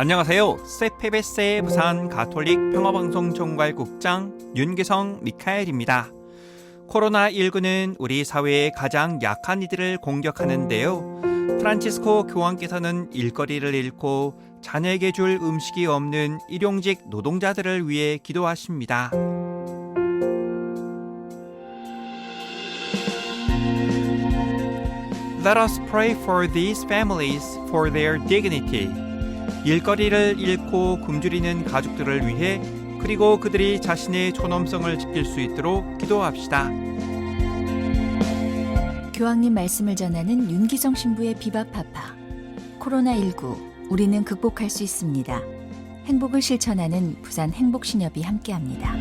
안녕하세요. 세페베세 부산 가톨릭 평화방송 총괄국장 윤기성 미카엘입니다. 코로나19는 우리 사회의 가장 약한 이들을 공격하는데요. 프란치스코 교황께서는 일거리를 잃고 자녀에게 줄 음식이 없는 일용직 노동자들을 위해 기도하십니다. Let us pray for these families for their dignity. 일거리를 잃고 굶주리는 가족들을 위해 그리고 그들이 자신의 존엄성을 지킬 수 있도록 기도합시다. 교황님 말씀을 전하는 윤기성 신부의 비바파파. 코로나19 우리는 극복할 수 있습니다. 행복을 실천하는 부산 행복신협이 함께합니다.